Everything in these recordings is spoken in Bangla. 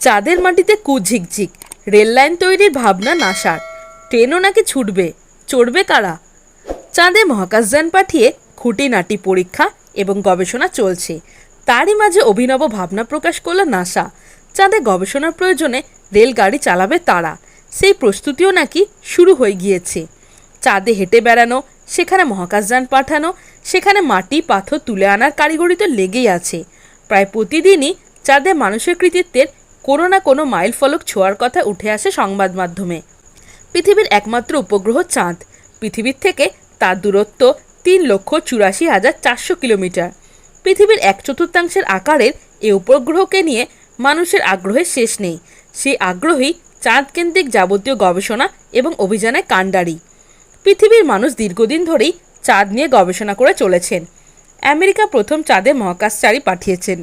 চাঁদের মাটিতে কুঝিকঝিক রেল লাইন তৈরির ভাবনা নাসার। ট্রেনও নাকি ছুটবে, চড়বে কারা? চাঁদে মহাকাশযান পাঠিয়ে খুঁটিনাটি পরীক্ষা এবং গবেষণা চলছে। তারই মাঝে অভিনব ভাবনা প্রকাশ করল নাসা। চাঁদে গবেষণার প্রয়োজনে রেলগাড়ি চালাবে তারা। সেই প্রস্তুতিও নাকি শুরু হয়ে গিয়েছে। চাঁদে হেঁটে বেড়ানো, সেখানে মহাকাশযান পাঠানো, সেখানে মাটি, পাথর তুলে আনার কারিগরি তো লেগেই আছে। প্রায় প্রতিদিনই চাঁদে মানুষের কৃতিত্বের কোনো না কোনো মাইল ফলক ছোঁয়ার কথা উঠে আসে সংবাদ মাধ্যমে। পৃথিবীর একমাত্র উপগ্রহ চাঁদ। পৃথিবীর থেকে তার দূরত্ব তিন লক্ষ চুরাশি হাজার চারশো কিলোমিটার। পৃথিবীর এক চতুর্থাংশের আকারের এ উপগ্রহকে নিয়ে মানুষের আগ্রহের শেষ নেই। সেই আগ্রহী চাঁদ কেন্দ্রিক যাবতীয় গবেষণা এবং অভিযানে কাণ্ডারি। পৃথিবীর মানুষ দীর্ঘদিন ধরেই চাঁদ নিয়ে গবেষণা করে চলেছেন। আমেরিকা প্রথম চাঁদে মহাকাশচারী পাঠিয়েছেন।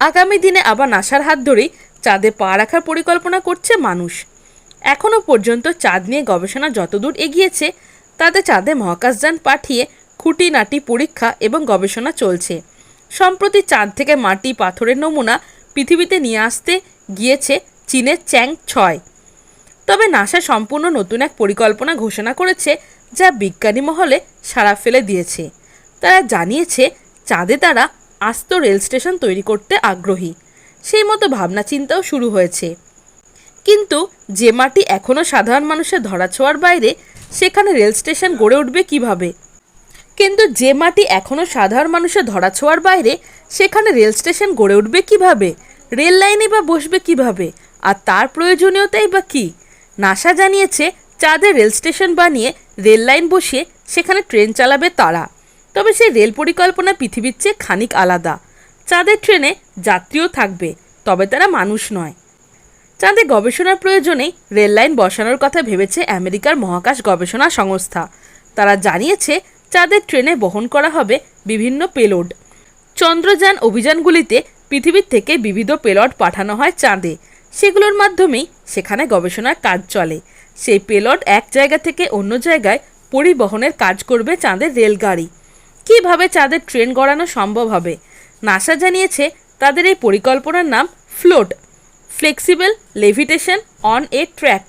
আগামী দিনে আবার নাসার হাত ধরেই চাঁদে পা রাখার পরিকল্পনা করছে মানুষ। এখনও পর্যন্ত চাঁদ নিয়ে গবেষণা যতদূর এগিয়েছে, তাতে চাঁদে মহাকাশযান পাঠিয়ে খুঁটিনাটি পরীক্ষা এবং গবেষণা চলছে। সম্প্রতি চাঁদ থেকে মাটি পাথরের নমুনা পৃথিবীতে নিয়ে আসতে গিয়েছে চীনের চ্যাং ছয় তবে নাসা সম্পূর্ণ নতুন এক পরিকল্পনা ঘোষণা করেছে, যা বিজ্ঞানী মহলে সাড়া ফেলে দিয়েছে। তারা জানিয়েছে, চাঁদে তারা আস্ত রেল স্টেশন তৈরি করতে আগ্রহী। সেই মতো ভাবনা চিন্তাও শুরু হয়েছে। কিন্তু যে মাটি এখনও সাধারণ মানুষের ধরাছোঁয়ার বাইরে, সেখানে রেল স্টেশন গড়ে উঠবে কীভাবে? কিন্তু যে মাটি এখনও সাধারণ মানুষের ধরাছোঁয়ার বাইরে, সেখানে রেল স্টেশন গড়ে উঠবে কীভাবে? রেল লাইনে বা বসবে কীভাবে? আর তার প্রয়োজনীয়তাই বা কী? নাসা জানিয়েছে, চাঁদে রেল স্টেশন বানিয়ে রেল লাইন বসিয়ে সেখানে ট্রেন চালাবে তারা। তবে সেই রেল পরিকল্পনা পৃথিবীর চেয়ে খানিক আলাদা। চাঁদের ট্রেনে যাত্রীও থাকবে, তবে তারা মানুষ নয়। চাঁদে গবেষণার প্রয়োজনেই রেললাইন বসানোর কথা ভেবেছে আমেরিকার মহাকাশ গবেষণা সংস্থা। তারা জানিয়েছে, চাঁদের ট্রেনে বহন করা হবে বিভিন্ন পেলোড। চন্দ্রযান অভিযানগুলিতে পৃথিবীর থেকে বিবিধ পেলট পাঠানো হয় চাঁদে। সেগুলোর মাধ্যমেই সেখানে গবেষণার কাজ চলে। সেই পেলট এক জায়গা থেকে অন্য জায়গায় পরিবহনের কাজ করবে চাঁদের রেলগাড়ি। কীভাবে চাঁদের ট্রেন গড়ানো সম্ভব হবে? নাসা জানিয়েছে তাদের এই পরিকল্পনার নাম float, flexible levitation on a track.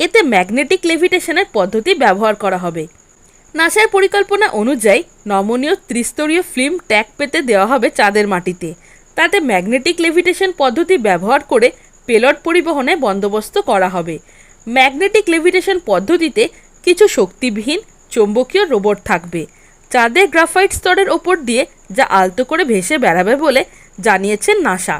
এতে ম্যাগনেটিক লেভিটেশনের পদ্ধতি ব্যবহার করা হবে। নাসার পরিকল্পনা অনুযায়ী নমনীয় ত্রিস্তরীয় ফিল্ম ট্যাগ পেতে দেওয়া হবে চাঁদের মাটিতে। তাতে ম্যাগনেটিক লেভিটেশন পদ্ধতি ব্যবহার করে পেলট পরিবহনে বন্দোবস্ত করা হবে। ম্যাগনেটিক লেভিটেশন পদ্ধতিতে কিছু শক্তিবিহীন, চৌম্বকীয় রোবট থাকবে। চাঁদের গ্রাফাইট স্তরের ওপর দিয়ে যা আলতো করে ভেসে বেড়াবে বলে জানিয়েছেন নাসা।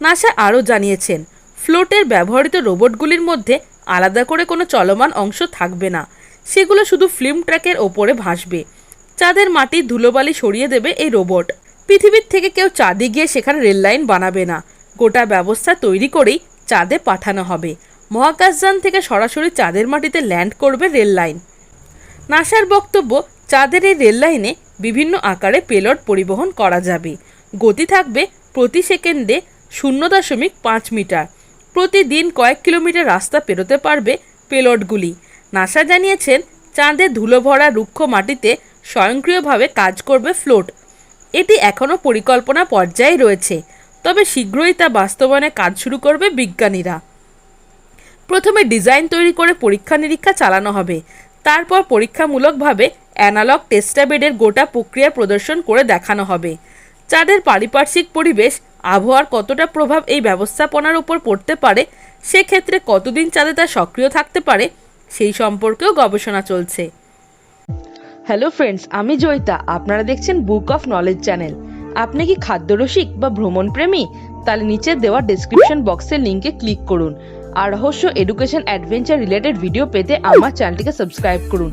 নাসা আরও জানিয়েছেন, ফ্লোটের ব্যবহৃত রোবটগুলির মধ্যে আলাদা করে কোনো চলমান অংশ থাকবে না। সেগুলো শুধু ফিল্ম ট্র্যাকের ওপরে ভাসবে। চাঁদের মাটি ধুলোবালি সরিয়ে দেবে এই রোবট। পৃথিবীর থেকে কেউ চাঁদে গিয়ে সেখানে রেল লাইন বানাবে না। গোটা ব্যবস্থা তৈরি করেই চাঁদে পাঠানো হবে। মহাকাশযান থেকে সরাসরি চাঁদের মাটিতে ল্যান্ড করবে রেল লাইন। নাসার বক্তব্য চাঁদের এই রেল লাইনে বিভিন্ন আকারে পেলট পরিবহন করা যাবে। গতি থাকবে প্রতি সেকেন্ডে শূন্য দশমিক পাঁচ মিটার। প্রতিদিন কয়েক কিলোমিটার রাস্তা পেরোতে পারবে পেলটগুলি। নাসা জানিয়েছেন, চাঁদে ধুলো ভরা রুক্ষ মাটিতে স্বয়ংক্রিয়ভাবে কাজ করবে ফ্লোট। এটি এখনও পরিকল্পনা পর্যায়ে রয়েছে, তবে শীঘ্রই তা বাস্তবায়নে কাজ শুরু করবে বিজ্ঞানীরা। প্রথমে ডিজাইন তৈরি করে পরীক্ষা নিরীক্ষা চালানো হবে। তারপর পরীক্ষামূলকভাবে অ্যানালগ টেস্টাবেডের গোটা প্রক্রিয়া প্রদর্শন করে দেখানো হবে। চাঁদের পারিপার্শ্বিক পরিবেশ, আবহাওয়ার কতটা প্রভাব এই ব্যবস্থাপনার উপর পড়তে পারে, সেক্ষেত্রে কতদিন চাঁদে তা সক্রিয় থাকতে পারে, সেই সম্পর্কেও গবেষণা চলছে। হ্যালো ফ্রেন্ডস আমি জয়িতা। আপনারা দেখছেন বুক অফ নলেজ চ্যানেল আপনি কি খাদ্যরসিক বা ভ্রমণ প্রেমী তাহলে নিচে দেওয়া ডেসক্রিপশন বক্সের লিঙ্কে ক্লিক করুন। আর রহস্য এডুকেশন অ্যাডভেঞ্চার রিলেটেড ভিডিও পেতে আমার চ্যানেলটিকে সাবস্ক্রাইব করুন।